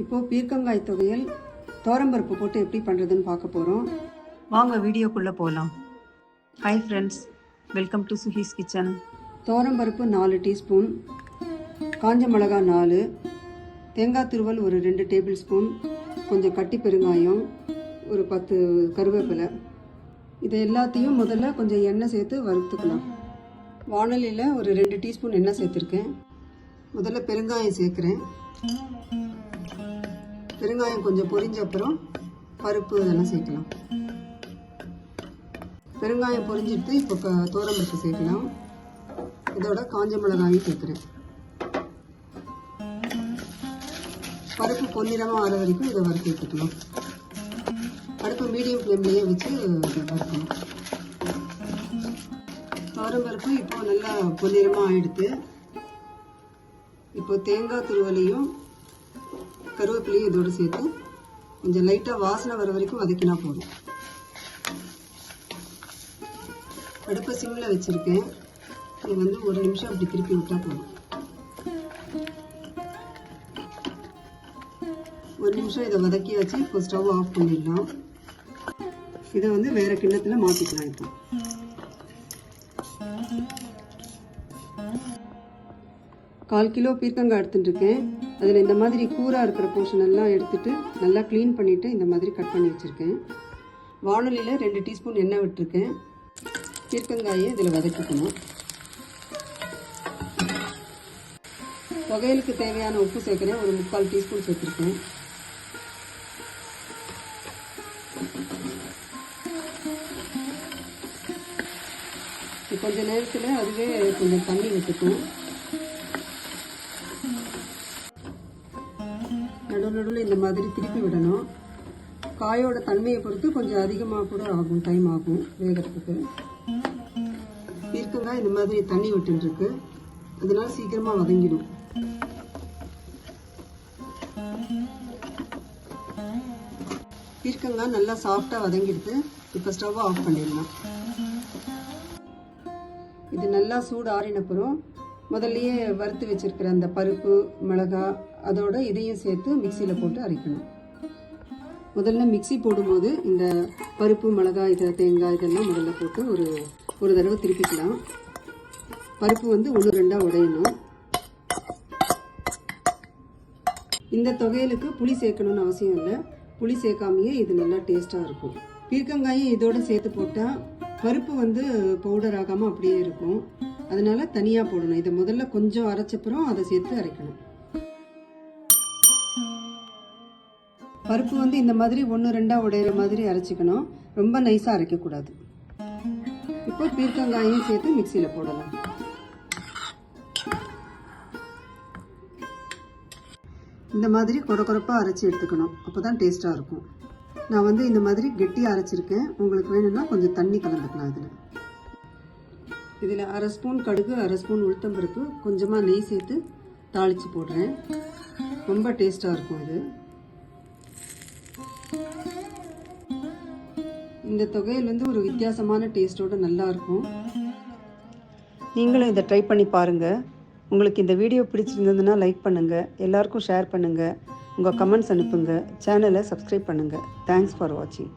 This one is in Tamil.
இப்போது பீர்க்கங்காய் துவையல் தோரம்பருப்பு போட்டு எப்படி பண்ணுறதுன்னு பார்க்க போகிறோம் வாங்க வீடியோக்குள்ளே போகலாம் hi friends welcome to Suhi's kitchen தோரம்பருப்பு நாலு டீஸ்பூன் காஞ்ச மிளகா நாலு தேங்காய் துருவல் ஒரு ரெண்டு டேபிள் ஸ்பூன் கொஞ்சம் கட்டி பெருங்காயம் ஒரு பத்து கருவேப்பிலை. இதை எல்லாத்தையும் முதல்ல கொஞ்சம் எண்ணெய் சேர்த்து வறுத்துக்கலாம். வானலியில் ஒரு ரெண்டு டீஸ்பூன் எண்ணெய் சேர்த்துருக்கேன். முதல்ல பெருங்காயம் சேர்க்குறேன். பெருங்காயம் கொஞ்சம் பொரிஞ்ச அப்புறம் பருப்பு இதெல்லாம் சேர்க்கலாம். பெருங்காயம் பொரிஞ்சிட்டு இப்போ க- தோரம்பருப்பு சேர்க்கலாம். இதோட காஞ்ச மிளகாயும் சேர்க்குறேன். பருப்பு பொன்னிறமாக ஆற வரைக்கும் இதை வறுத்து எடுத்துக்கலாம். அடுப்பு மீடியம் ஃப்ளேம்லேயே வச்சு இதை வறுக்கணும். பருப்பு இப்போ நல்லா பொன்னிறமாக ஆயிடுத்து இப்போ தேங்காய் துருவலையும் கருவேப்பிலையும் இதோடு சேர்த்து கொஞ்சம் லைட்டாக வாசனை வர வரைக்கும் வதக்கினா போதும். அடுப்பை சிம்மில் வச்சுருக்கேன். இது வந்து ஒரு நிமிஷம் அப்படி திருப்பி விட்டால் போதும். ஒரு நிமிஷம் இதை வதக்கியாச்சு இப்போ ஸ்டவ் ஆஃப் பண்ணிடலாம். இதை வந்து வேறு கிண்ணத்தில் மாற்றிக்கலாம் இப்போ. கால் கிலோ பீர்க்கங்காய் எடுத்துட்டுருக்கேன். அதில் இந்த மாதிரி கூராக இருக்கிற போர்ஷன் எல்லாம் எடுத்துகிட்டு நல்லா க்ளீன் பண்ணிவிட்டு இந்த மாதிரி கட் பண்ணி வச்சுருக்கேன். வானொலியில் ரெண்டு டீஸ்பூன் எண்ணெய் விட்டுருக்கேன். பீர்க்கங்காயை இதில் வதக்கிக்கணும். தொகையலுக்கு தேவையான உப்பு சேர்க்குறேன். ஒரு முக்கால் டீஸ்பூன் சேர்த்துருக்கேன். கொஞ்ச நேரத்தில் அதுவே கொஞ்சம் தண்ணி விட்டுக்கும் நடுவில் இந்த மாதிரி திருப்பி விடணும். காயோட தன்மையை பொறுத்து கொஞ்சம் அதிகமாக கூட ஆகும் டைம் ஆகும் வேகிறதுக்கு. இருக்குங்க இந்த மாதிரி தண்ணி விட்டுருக்கு அதனால சீக்கிரமாக வதங்கிடும். இருக்குங்க நல்லா சாஃப்டாக வதங்கிடுது இப்போ ஸ்டவ் ஆஃப் பண்ணிடலாம். இது நல்லா சூடு ஆறினப்புறம் முதல்லயே வறுத்து வச்சிருக்கிற அந்த பருப்பு மிளகா அதோட இதையும் சேர்த்து மிக்சியில் போட்டு அரைக்கணும். முதல்ல மிக்ஸி போடும்போது இந்த பருப்பு மிளகாய் இதை தேங்காய் இதெல்லாம் முதல்ல போட்டு ஒரு ஒரு தடவை திருப்பிக்கலாம். பருப்பு வந்து ஒன்று ரெண்டாக உடையணும். இந்த தொகையலுக்கு புளி சேர்க்கணும்னு அவசியம் இல்லை. புளி சேர்க்காமையே இது நல்லா டேஸ்ட்டாக இருக்கும். பீர்க்கங்காயும் இதோடு சேர்த்து போட்டால் பருப்பு வந்து பவுடர் ஆகாமல் அப்படியே இருக்கும். அதனால தனியாக போடணும். இதை முதல்ல கொஞ்சம் அரைச்சப்புறம் அதை சேர்த்து அரைக்கணும். பருப்பு வந்து இந்த மாதிரி ஒன்று ரெண்டாக உடையிற மாதிரி அரைச்சிக்கணும். ரொம்ப நைஸாக அரைக்கக்கூடாது. இப்போ பீர்க்கங்காயும் சேர்த்து மிக்சியில் போடலாம். இந்த மாதிரி கொர கொரப்பாக அரைச்சி எடுத்துக்கணும். அப்போ தான் டேஸ்ட்டாக இருக்கும். நான் வந்து இந்த மாதிரி கெட்டியாக அரைச்சிருக்கேன். உங்களுக்கு வேணும்னா கொஞ்சம் தண்ணி கலந்துக்கலாம் இதில். இதில் அரை ஸ்பூன் கடுகு அரை ஸ்பூன் உளுத்தம்பருப்பு கொஞ்சமாக நெய் சேர்த்து தாளித்து போடுறேன். ரொம்ப டேஸ்ட்டாக இருக்கும் இது. இந்த தொகையில் வந்து ஒரு வித்தியாசமான டேஸ்ட்டோட நல்லாயிருக்கும் நீங்களும் இதை ட்ரை பண்ணி பாருங்கள் உங்களுக்கு இந்த வீடியோ பிடிச்சிருந்ததுன்னா லைக் பண்ணுங்கள் எல்லாருக்கும் ஷேர் பண்ணுங்கள் உங்கள் கமெண்ட்ஸ் அனுப்புங்க. சேனலை சப்ஸ்கிரைப் பண்ணுங்கள் தேங்க்ஸ் ஃபார் வாட்சிங்